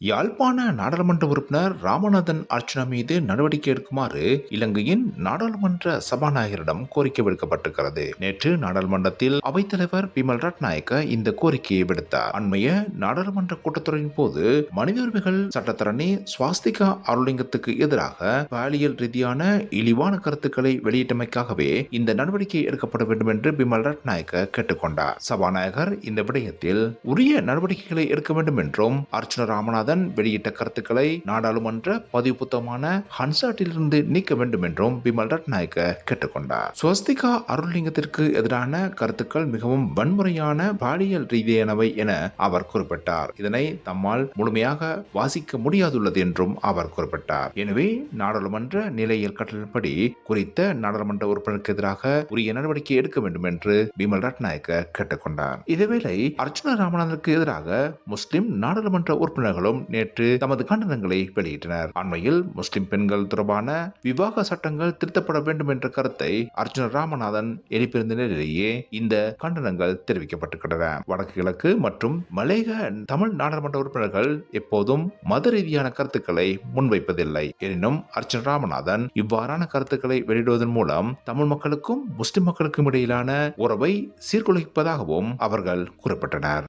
யாழ்ப்பாண நாடாளுமன்ற உறுப்பினர் ராமநாதன் அர்ச்சனா மீது நடவடிக்கை எடுக்குமாறு இலங்கையின் நாடாளுமன்ற சபாநாயகரிடம் கோரிக்கை விடுக்கப்பட்டிருக்கிறது. நேற்று நாடாளுமன்றத்தில் அவைத்தலைவர் பிமல் ரட்நாயக்க இந்த கோரிக்கையை விடுத்தார். அண்மைய நாடாளுமன்ற கூட்டத்தொடரின் போது மனித உரிமைகள் சட்டத்தரணி சுவாஸ்திகா அருளிங்கத்துக்கு எதிராக பாலியல் ரீதியான இழிவான கருத்துக்களை வெளியிட்டமைக்காகவே இந்த நடவடிக்கை எடுக்கப்பட வேண்டும் என்று பிமல் ரட்நாயக்க கேட்டுக்கொண்டார். சபாநாயகர் இந்த விடயத்தில் உரிய நடவடிக்கைகளை எடுக்க வேண்டும் என்றும் அர்ச்சனா ராமநாதன் வெளியிட்ட கருத்துக்களை நாடாளுமன்ற பதிவு புத்தகமான ஹன்சாட்டிலிருந்து நீக்க வேண்டும் என்றும் பிமல் ரட்நாயக்க கேட்டுக்கொண்டார். ஸ்வஸ்திகா அருள்லிங்கத்திற்கு எதிரான கருத்துக்கள் மிகவும் வன்முறையான பாலியல் ரீதியானவை என அவர் குறிப்பிட்டார். இதனை தம்மால் முழுமையாக வாசிக்க முடியாதுள்ளது என்றும் அவர் குறிப்பிட்டார். எனவே நாடாளுமன்ற நிலையியல் கட்டளப்படி குறித்த நாடாளுமன்ற உறுப்பினருக்கு எதிராக உரிய நடவடிக்கை எடுக்க வேண்டும் என்று பிமல் ரட்நாயக்க கேட்டுக்கொண்டார். இதேவேளை அர்ச்சுனா ராமநாதனுக்கு எதிராக முஸ்லிம் நாடாளுமன்ற உறுப்பினர்களும் நேற்று தமது கண்டனங்களை வெளியிட்டனர். அண்மையில் முஸ்லிம் பெண்கள் தொடர்பான விவாக சட்டங்கள் திருத்தப்பட வேண்டும் என்ற கருத்தை அர்ஜுன ராமநாதன் எழுப்பியிருந்த நிலையிலேயே இந்த கண்டனங்கள் தெரிவிக்கப்பட்டிருக்கின்றன. வடக்கு கிழக்கு மற்றும் மலேக தமிழ் நாடாளுமன்ற உறுப்பினர்கள் எப்போதும் மத ரீதியான கருத்துக்களை முன்வைப்பதில்லை. எனினும் அர்ஜுன் ராமநாதன் இவ்வாறான கருத்துக்களை வெளியிடுவதன் மூலம் தமிழ் மக்களுக்கும் முஸ்லிம் மக்களுக்கும் இடையிலான உறவை சீர்குலைப்பதாகவும் அவர்கள் குறிப்பிட்டனர்.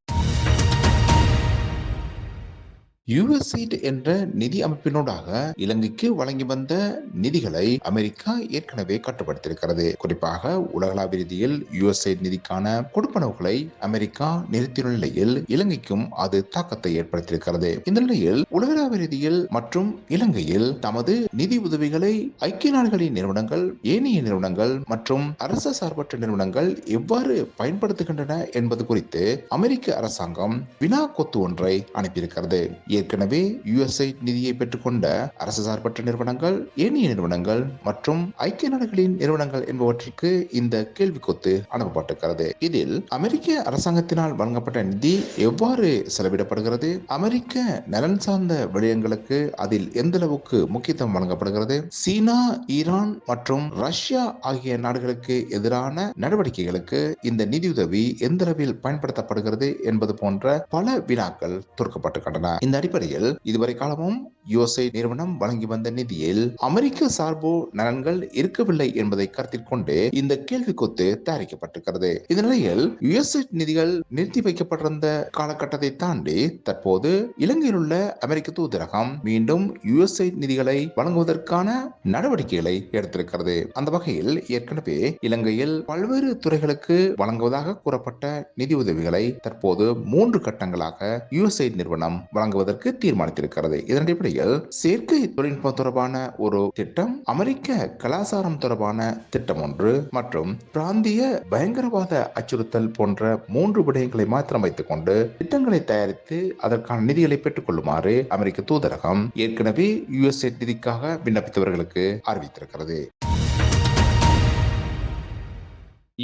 யுஎஸ்ஐட் என்ற நிதி அமைப்பினூடாக இலங்கைக்கு வழங்கி வந்த நிதிகளை அமெரிக்கா ஏற்கனவே கட்டுப்படுத்தியிருக்கிறது. குறிப்பாக உலகளாவிய ரீதியில் யுஎஸ்ஐட் நிதிக்கான கொடுப்பனவுகளை அமெரிக்கா நிறுத்தியுள்ள நிலையில் இலங்கைக்கும் அது தாக்கத்தை ஏற்படுத்தியிருக்கிறது. இந்த நிலையில் உலகளாவிய ரீதியில் மற்றும் இலங்கையில் தமது நிதி உதவிகளை ஐக்கிய நாடுகளின் நிறுவனங்கள் ஏனைய நிறுவனங்கள் மற்றும் அரச சார்பற்ற நிறுவனங்கள் எவ்வாறு பயன்படுத்துகின்றன என்பது குறித்து அமெரிக்க அரசாங்கம் வினா கொத்து ஒன்றை அனுப்பியிருக்கிறது. ஏற்கனவே யுஎஸ்ஐ நிதியை பெற்றுக்கொண்ட அரசு சார்பற்ற நிறுவனங்கள் ஏனைய நிறுவனங்கள் மற்றும் ஐக்கிய நாடுகளின் நிறுவனங்கள் என்பவற்றிற்கு இந்த கேள்வி கொத்து அனுப்பப்பட்டிருக்கிறது. இதில் அமெரிக்க அரசாங்கத்தினால் வழங்கப்பட்ட நிதி எவ்வாறு செலவிடப்படுகிறது? அமெரிக்க நலன் சார்ந்த விடயங்களுக்கு அதில் எந்த அளவுக்கு முக்கியத்துவம் வழங்கப்படுகிறது? சீனா ஈரான் மற்றும் ரஷ்யா ஆகிய நாடுகளுக்கு எதிரான நடவடிக்கைகளுக்கு இந்த நிதியுதவி எந்த அளவில் பயன்படுத்தப்படுகிறது என்பது போன்ற பல வினாக்கள் தொடுக்கப்பட்டிருக்கின்றன இந்த அடிப்படையில் இதுவரை காலமும் யுஎஸ்ஐ நிறுவனம் வழங்கி வந்த நிதியில் அமெரிக்க சார்பு நலன்கள் இருக்கவில்லை என்பதை கருத்தில் கொண்டு இந்த கேள்வி கொத்து தயாரிக்கப்பட்டிருக்கிறது. இந்த நிலையில் யுஎஸ்ஐ நிதிகள் நிறுத்தி வைக்கப்பட்டிருந்த காலகட்டத்தை தாண்டி தற்போது இலங்கையில் உள்ள அமெரிக்க தூதரகம் மீண்டும் யுஎஸ்ஐட் நிதிகளை வழங்குவதற்கான நடவடிக்கைகளை எடுத்திருக்கிறது. அந்த வகையில் ஏற்கனவே இலங்கையில் பல்வேறு துறைகளுக்கு வழங்குவதாக கூறப்பட்ட நிதி உதவிகளை தற்போது மூன்று கட்டங்களாக யுஎஸ்ஐ நிறுவனம் வழங்குவதற்கு தீர்மானித்திருக்கிறது. இதன் அடிப்படையில் செயற்கை தொழில்நுட்பம் தொடர்பான ஒரு திட்டம் அமெரிக்க கலாச்சாரம் தொடர்பான திட்டம் ஒன்று மற்றும் பிராந்திய பயங்கரவாத அச்சுறுத்தல் போன்ற மூன்று விடயங்களை மாத்திரம் வைத்துக் கொண்டு திட்டங்களை தயாரித்து அதற்கான நிதிகளை பெற்றுக் கொள்ளுமாறு அமெரிக்க தூதரகம் ஏற்கனவே யுஎஸ்ஏ நிதிக்காக விண்ணப்பித்தவர்களுக்கு அறிவித்திருக்கிறது.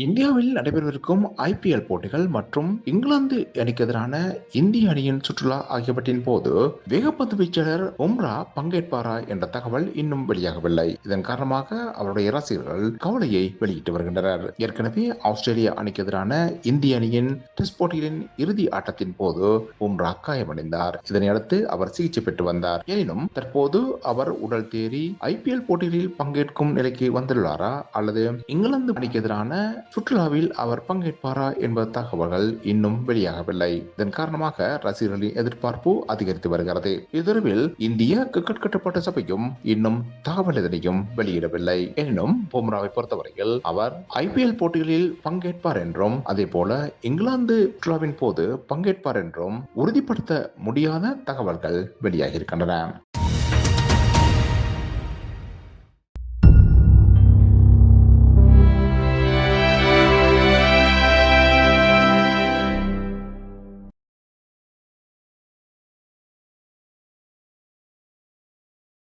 இந்தியாவில் நடைபெறவிருக்கும் ஐபிஎல் போட்டிகள் மற்றும் இங்கிலாந்து அணிக்கு எதிரான இந்திய அணியின் சுற்றுலா ஆகியவற்றின் போது வேகப்பந்து வீச்சாளர் உம்ரா பங்கேற்பாரா என்ற தகவல் இன்னும் வெளியாகவில்லை. இதன் காரணமாக அவருடைய ரசிகர்கள் கவலையை வெளியிட்டு வருகின்றனர். ஏற்கனவே ஆஸ்திரேலிய அணிக்கு எதிரான இந்திய அணியின் டெஸ்ட் போட்டிகளின் இறுதி ஆட்டத்தின் போது உம்ரா காயமடைந்தார். இதனையடுத்து அவர் சிகிச்சை பெற்று வந்தார். எனினும் தற்போது அவர் உடல் தேறி ஐபிஎல் போட்டிகளில் பங்கேற்கும் நிலைக்கு வந்துள்ளாரா அல்லது இங்கிலாந்து அணிக்கு எதிரான சுற்றுலாவில் அவர் பங்கேற்பாரா என்பது தகவல்கள் இன்னும் வெளியாகவில்லை. இதன் காரணமாக ரசிகர்களின் எதிர்பார்ப்பு அதிகரித்து வருகிறது. இதுவில் இந்திய கிரிக்கெட் கட்டுப்பாட்டு சபையும் இன்னும் தகவல் எதனையும் வெளியிடவில்லை. எனினும் பும்ராவை பொறுத்தவரையில் அவர் ஐபிஎல் போட்டிகளில் பங்கேற்பார் என்றும் அதே போல இங்கிலாந்து சுற்றுலாவின் போது பங்கேற்பார் என்றும் உறுதிப்படுத்த முடியாத தகவல்கள் வெளியாகியிருக்கின்றன.